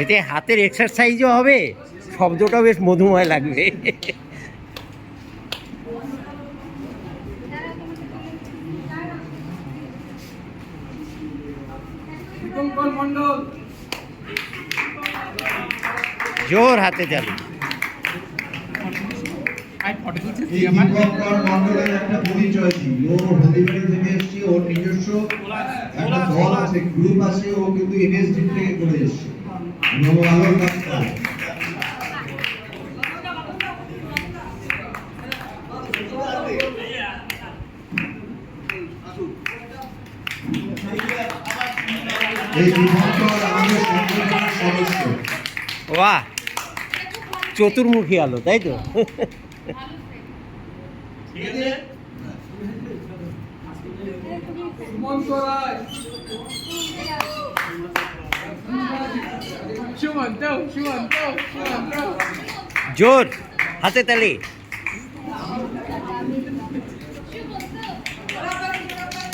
এতে হাতের এক্সারসাইজও হবে শব্দটাও বেশ মধুময় লাগবে। জোর হাতে মন্ডলের একটা পরিচয় দিই নিজস্ব একটা দল আছে গ্রুপ আছে ও কিন্তু এনএসডি থেকে করে এসেছে। এবং ও কাজ করে। এই দীপঙ্কর আমাদের সংগঠনের সদস্য। বাহ চতুর্মুখী আলো তাই তো? জোর হাতে তালি।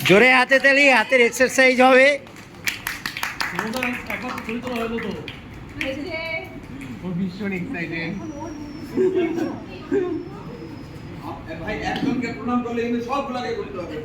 জোরে হাতে তালি হাতের এক্সারসাইজ হবে। ভাই একজনকে প্রণাম করলে কিন্তু সবগুলাকে করতে হবে।